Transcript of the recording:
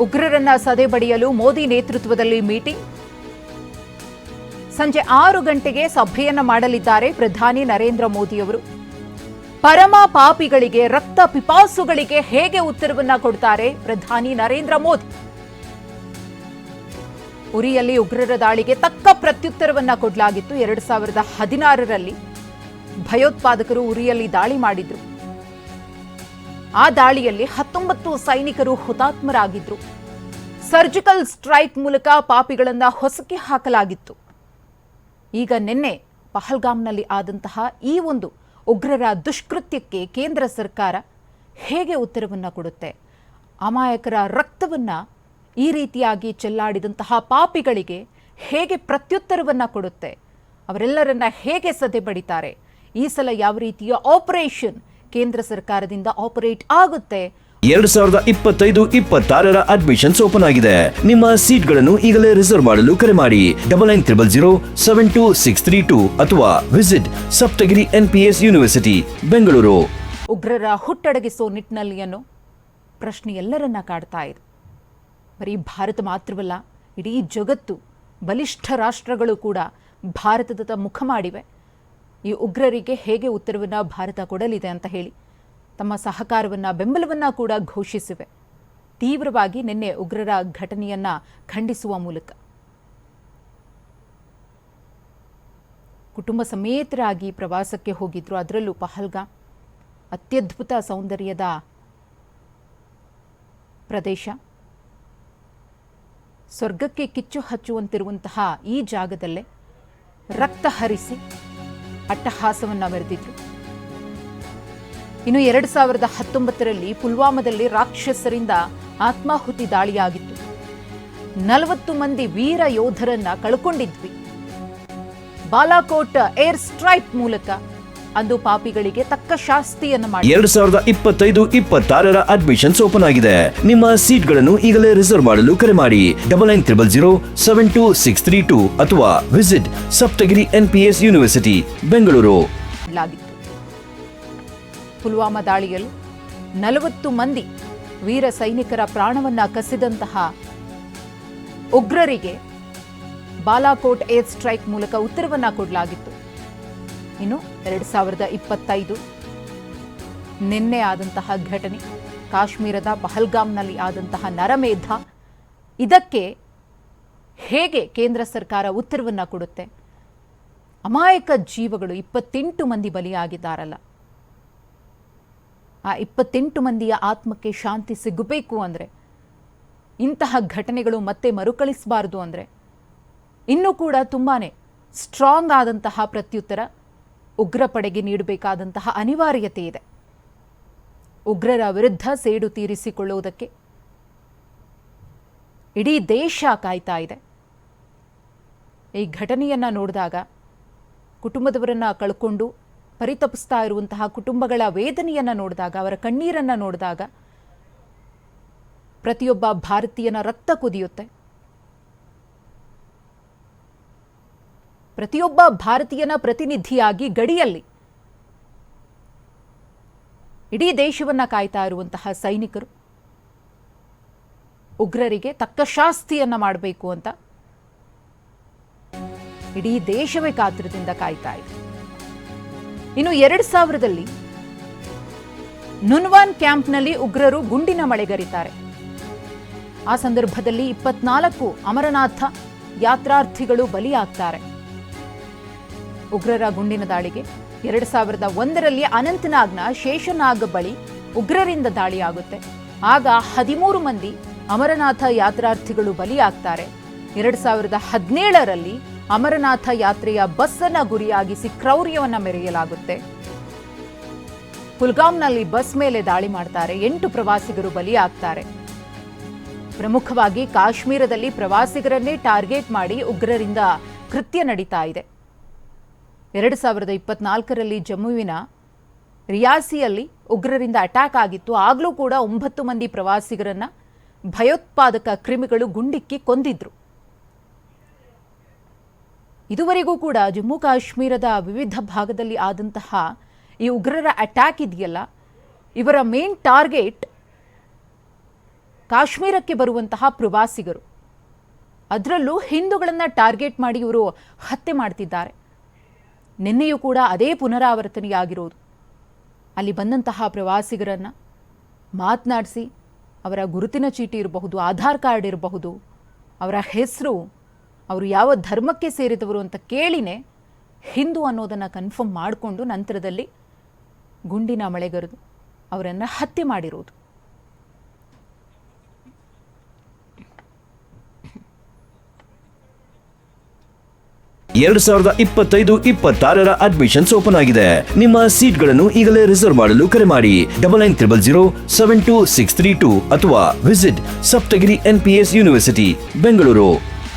ಉಗ್ರರನ್ನ ಸದೆಬಡಿಯಲು ಮೋದಿ ನೇತೃತ್ವದಲ್ಲಿ ಮೀಟಿಂಗ್. ಸಂಜೆ ಆರು ಗಂಟೆಗೆ ಸಭೆಯನ್ನ ಮಾಡಲಿದ್ದಾರೆ ಪ್ರಧಾನಿ ನರೇಂದ್ರ ಮೋದಿಯವರು ಪರಮ ಪಾಪಿಗಳಿಗೆ, ರಕ್ತ ಪಿಪಾಸುಗಳಿಗೆ ಹೇಗೆ ಉತ್ತರವನ್ನ ಕೊಡ್ತಾರೆ ಪ್ರಧಾನಿ ನರೇಂದ್ರ ಮೋದಿ? ಉರಿಯಲ್ಲಿ ಉಗ್ರರ ದಾಳಿಗೆ ತಕ್ಕ ಪ್ರತ್ಯುತ್ತರವನ್ನ ಕೊಡಲಾಗಿತ್ತು ಎರಡ್ ಸಾವಿರದ ಹದಿನಾರರಲ್ಲಿ. ಭಯೋತ್ಪಾದಕರು ಉರಿಯಲ್ಲಿ ದಾಳಿ ಮಾಡಿದ್ರು. ಆ ದಾಳಿಯಲ್ಲಿ ಹತ್ತೊಂಬತ್ತು ಸೈನಿಕರು ಹುತಾತ್ಮರಾಗಿದ್ರು. ಸರ್ಜಿಕಲ್ ಸ್ಟ್ರೈಕ್ ಮೂಲಕ ಪಾಪಿಗಳನ್ನ ಹೊಸಕಿ ಹಾಕಲಾಗಿತ್ತು. ಈಗ ನಿನ್ನೆ ಪಹಲ್ಗಾಮ್ನಲ್ಲಿ ಆದಂತಹ ಈ ಒಂದು ಉಗ್ರರ ದುಷ್ಕೃತ್ಯಕ್ಕೆ ಕೇಂದ್ರ ಸರ್ಕಾರ ಹೇಗೆ ಉತ್ತರವನ್ನು ಕೊಡುತ್ತೆ? ಅಮಾಯಕರ ರಕ್ತವನ್ನ ಈ ರೀತಿಯಾಗಿ ಚೆಲ್ಲಾಡಿದಂತಹ ಪಾಪಿಗಳಿಗೆ ಹೇಗೆ ಪ್ರತ್ಯುತ್ತರವನ್ನು ಕೊಡುತ್ತೆ? ಅವರೆಲ್ಲರನ್ನ ಹೇಗೆ ಸದೆ ಬಡಿತಾರೆ? ಈ ಸಲ ಯಾವ ರೀತಿಯ ಆಪರೇಷನ್ ಕೇಂದ್ರ ಸರ್ಕಾರದಿಂದ ಆಪರೇಟ್ ಆಗುತ್ತೆ? ಎರಡ್ ಸಾವಿರದ ಇಪ್ಪತ್ತೈದು ಇಪ್ಪತ್ತಾರರ ಅಡ್ಮಿಷನ್ಸ್ ಓಪನ್ ಆಗಿದೆ. ನಿಮ್ಮ ಸೀಟ್ಗಳನ್ನು ಈಗಲೇ ರಿಸರ್ವ್ ಮಾಡಲು ಕರೆ ಮಾಡಿ. Double nine triple zero seven two six three two ಅಥವಾ visit Saptagiri N P S university Bengaluru. ಉಗ್ರರ ಹುಟ್ಟಡಗಿಸೋ ನಿಟ್ಟಿನಲ್ಲಿ ಅನ್ನೋ ಪ್ರಶ್ನೆ ಎಲ್ಲರನ್ನ ಕಾಡ್ತಾ ಇದೆ. ಬರೀ ಭಾರತ ಮಾತ್ರವಲ್ಲ, ಇಡೀ ಜಗತ್ತು, ಬಲಿಷ್ಠ ರಾಷ್ಟ್ರಗಳು ಕೂಡ ಭಾರತದ ಮುಖ ಮಾಡಿವೆ. ಈ ಉಗ್ರರಿಗೆ ಹೇಗೆ ಉತ್ತರವನ್ನು ಭಾರತ ಕೊಡಲಿದೆ ಅಂತ ಹೇಳಿ ತಮ್ಮ ಸಹಕಾರವನ್ನು, ಬೆಂಬಲವನ್ನು ಕೂಡ ಘೋಷಿಸಿವೆ. ತೀವ್ರವಾಗಿ ನಿನ್ನೆ ಉಗ್ರರ ಘಟನೆಯನ್ನ ಖಂಡಿಸುವ ಮೂಲಕ. ಕುಟುಂಬ ಸಮೇತರಾಗಿ ಪ್ರವಾಸಕ್ಕೆ ಹೋಗಿದ್ರು. ಅದರಲ್ಲೂ ಪಹಲ್ಗಾಮ್, ಅತ್ಯದ್ಭುತ ಸೌಂದರ್ಯದ ಪ್ರದೇಶ. ಸ್ವರ್ಗಕ್ಕೆ ಕಿಚ್ಚು ಹಚ್ಚುವಂತಿರುವಂತಹ ಈ ಜಾಗದಲ್ಲೇ ರಕ್ತ ಹರಿಸಿ ಅಟ್ಟಹಾಸವನ್ನು ಮೆರೆದಿದ್ರು. ಇನ್ನು ಎರಡು ಸಾವಿರದ ಹತ್ತೊಂಬತ್ತರಲ್ಲಿ ಪುಲ್ವಾಮಾದಲ್ಲಿ ರಾಕ್ಷಸರಿಂದ ಆತ್ಮಾಹುತಿ ದಾಳಿಯಾಗಿತ್ತು. ನಲವತ್ತು ಮಂದಿ ವೀರ ಯೋಧರನ್ನ ಕಳ್ಕೊಂಡಿದ್ವಿ. ಬಾಲಾಕೋಟ್ ಏರ್ ಸ್ಟ್ರೈಕ್ ಮೂಲಕ ಅಂದು ಪಾಪಿಗಳಿಗೆ ತಕ್ಕ ಶಾಸ್ತಿಯನ್ನು ಮಾಡಿ ಎರಡು ಸಾವಿರದ ಇಪ್ಪತ್ತೈದು ಇಪ್ಪತ್ತಾರರ ಅಡ್ಮಿಷನ್ಸ್ ಓಪನ್ ಆಗಿದೆ. ನಿಮ್ಮ ಸೀಟ್ಗಳನ್ನು ಈಗಲೇ ರಿಸರ್ವ್ ಮಾಡಲು ಕರೆ ಮಾಡಿ. Double nine triple zero seven two six three two ಅಥವಾ visit Saptagiri N P S university Bengaluru. Pulwama ದಾಳಿಯಲ್ಲಿ ನಲವತ್ತು ಮಂದಿ ವೀರ ಸೈನಿಕರ ಪ್ರಾಣವನ್ನ ಕಸಿದಂತಹ ಉಗ್ರರಿಗೆ ಬಾಲಾಕೋಟ್ ಏರ್ ಸ್ಟ್ರೈಕ್ ಮೂಲಕ ಉತ್ತರವನ್ನ ಕೊಡಲಾಗಿತ್ತು. ಇನ್ನು ಎರಡು ಸಾವಿರದ ಇಪ್ಪತ್ತೈದು ನಿನ್ನೆ ಆದಂತಹ ಘಟನೆ, ಕಾಶ್ಮೀರದ ಪಹಲ್ಗಾಮ್ನಲ್ಲಿ ಆದಂತಹ ನರಮೇಧ, ಇದಕ್ಕೆ ಹೇಗೆ ಕೇಂದ್ರ ಸರ್ಕಾರ ಉತ್ತರವನ್ನ ಕೊಡುತ್ತೆ? ಅಮಾಯಕ ಜೀವಗಳು ಇಪ್ಪತ್ತೆಂಟು ಮಂದಿ ಬಲಿಯಾಗಿದ್ದಾರಲ್ಲ. ಆ ಇಪ್ಪತ್ತೆಂಟು ಮಂದಿಯ ಆತ್ಮಕ್ಕೆ ಶಾಂತಿ ಸಿಗಬೇಕು ಅಂದರೆ, ಇಂತಹ ಘಟನೆಗಳು ಮತ್ತೆ ಮರುಕಳಿಸಬಾರ್ದು ಅಂದರೆ, ಇನ್ನೂ ಕೂಡ ತುಂಬಾ ಸ್ಟ್ರಾಂಗ್ ಆದಂತಹ ಪ್ರತ್ಯುತ್ತರ ಉಗ್ರ ಪಡೆಗೆ ನೀಡಬೇಕಾದಂತಹ ಅನಿವಾರ್ಯತೆ ಇದೆ. ಉಗ್ರರ ವಿರುದ್ಧ ಸೇಡು ತೀರಿಸಿಕೊಳ್ಳುವುದಕ್ಕೆ ಇಡೀ ದೇಶ ಕಾಯ್ತಾ ಇದೆ. ಈ ಘಟನೆಯನ್ನು ನೋಡಿದಾಗ ಕುಟುಂಬದವರನ್ನು ಕಳ್ಕೊಂಡು ಪರಿತಪಿಸ್ತಾ ಇರುವಂತಹ ಕುಟುಂಬಗಳ ವೇದನೆಯನ್ನು ನೋಡಿದಾಗ, ಅವರ ಕಣ್ಣೀರನ್ನ ನೋಡಿದಾಗ ಪ್ರತಿಯೊಬ್ಬ ಭಾರತೀಯನ ರಕ್ತ ಕುದಿಯುತ್ತೆ. ಪ್ರತಿಯೊಬ್ಬ ಭಾರತೀಯನ ಪ್ರತಿನಿಧಿಯಾಗಿ ಗಡಿಯಲ್ಲಿ ಇಡೀ ದೇಶವನ್ನ ಕಾಯ್ತಾ ಇರುವಂತಹ ಸೈನಿಕರು ಉಗ್ರರಿಗೆ ತಕ್ಕ ಶಾಸ್ತಿಯನ್ನ ಮಾಡಬೇಕು ಅಂತ ಇಡೀ ದೇಶವೇ ಕಾತುರದಿಂದ ಕಾಯ್ತಾ ಇದೆ. ಇನ್ನು ಎರಡು ಸಾವಿರದಲ್ಲಿ ನುನ್ವಾನ್ ಕ್ಯಾಂಪ್ನಲ್ಲಿ ಉಗ್ರರು ಗುಂಡಿನ ಮಳೆಗರಿತಾರೆ. ಆ ಸಂದರ್ಭದಲ್ಲಿ ಇಪ್ಪತ್ನಾಲ್ಕು ಅಮರನಾಥ ಯಾತ್ರಾರ್ಥಿಗಳು ಬಲಿಯಾಗ್ತಾರೆ. ಉಗ್ರರ ಗುಂಡಿನ ದಾಳಿಗೆ ಎರಡು ಸಾವಿರದ ಒಂದರಲ್ಲಿ ಅನಂತನಾಗ್ನ ಶೇಷನಾಗ್ ಬಳಿ ಉಗ್ರರಿಂದ ದಾಳಿಯಾಗುತ್ತೆ. ಆಗ ಹದಿಮೂರು ಮಂದಿ ಅಮರನಾಥ ಯಾತ್ರಾರ್ಥಿಗಳು ಬಲಿಯಾಗ್ತಾರೆ. ಎರಡು ಸಾವಿರದ ಹದಿನೇಳರಲ್ಲಿ ಅಮರನಾಥ ಯಾತ್ರೆಯ ಬಸ್ ಅನ್ನ ಗುರಿಯಾಗಿಸಿ ಕ್ರೌರ್ಯವನ್ನ ಮೆರೆಯಲಾಗುತ್ತೆ. ಕುಲ್ಗಾಂನಲ್ಲಿ ಬಸ್ ಮೇಲೆ ದಾಳಿ ಮಾಡ್ತಾರೆ, ಎಂಟು ಪ್ರವಾಸಿಗರು ಬಲಿಯಾಗ್ತಾರೆ. ಪ್ರಮುಖವಾಗಿ ಕಾಶ್ಮೀರದಲ್ಲಿ ಪ್ರವಾಸಿಗರನ್ನೇ ಟಾರ್ಗೆಟ್ ಮಾಡಿ ಉಗ್ರರಿಂದ ಕೃತ್ಯ ನಡೀತಾ ಇದೆ. ಎರಡು ಸಾವಿರದ ಇಪ್ಪತ್ನಾಲ್ಕರಲ್ಲಿ ಜಮ್ಮುವಿನ ರಿಯಾಸಿಯಲ್ಲಿ ಉಗ್ರರಿಂದ ಅಟ್ಯಾಕ್ ಆಗಿತ್ತು. ಆಗಲೂ ಕೂಡ ಒಂಬತ್ತು ಮಂದಿ ಪ್ರವಾಸಿಗರನ್ನ ಭಯೋತ್ಪಾದಕ ಕ್ರಿಮಿಗಳು ಗುಂಡಿಕ್ಕಿ ಕೊಂದಿದ್ರು. ಇದುವರೆಗೂ ಕೂಡ ಜಮ್ಮು ಕಾಶ್ಮೀರದ ವಿವಿಧ ಭಾಗದಲ್ಲಿ ಆದಂತಹ ಈ ಉಗ್ರರ ಅಟ್ಯಾಕ್ ಇದೆಯಲ್ಲ, ಇವರ ಮೇನ್ ಟಾರ್ಗೆಟ್ ಕಾಶ್ಮೀರಕ್ಕೆ ಬರುವಂತಹ ಪ್ರವಾಸಿಗರು. ಅದರಲ್ಲೂ ಹಿಂದೂಗಳನ್ನು ಟಾರ್ಗೆಟ್ ಮಾಡಿ ಇವರು ಹತ್ಯೆ ಮಾಡ್ತಿದ್ದಾರೆ. ನಿನ್ನೆಯೂ ಕೂಡ ಅದೇ ಪುನರಾವರ್ತನೆಯಾಗಿರೋದು ಅಲ್ಲಿ ಬಂದಂತಹ ಪ್ರವಾಸಿಗರನ್ನು ಮಾತನಾಡಿಸಿ, ಅವರ ಗುರುತಿನ ಚೀಟಿ ಇರಬಹುದು, ಆಧಾರ್ ಕಾರ್ಡ್ ಇರಬಹುದು, ಅವರ ಹೆಸರು ಅವರು ಯಾವ ಧರ್ಮಕ್ಕೆ ಸೇರಿದವರು ಅಂತ ಕೇಳಿನೇ ಹಿಂದೂ ಅನ್ನೋದನ್ನು ಕನ್ಫರ್ಮ್ ಮಾಡಿಕೊಂಡು ನಂತರದಲ್ಲಿ ಗುಂಡಿನ ಮಳೆಗರೆದು ಅವರನ್ನು ಹತ್ಯೆ ಮಾಡಿರೋದು. ಎರಡ್ ಸಾವಿರದ ಇಪ್ಪತ್ತೈದು, ಇಪ್ಪತ್ತಾರರ ಅಡ್ಮಿಷನ್ಸ್ ಓಪನ್ ಆಗಿದೆ. ನಿಮ್ಮ ಸೀಟ್ಗಳನ್ನು ಈಗಲೇ ರಿಸರ್ವ್ ಮಾಡಲು ಕರೆ ಮಾಡಿ. Double nine triple zero seven two six three two ಅಥವಾ visit Saptagiri N P S university Bengaluru.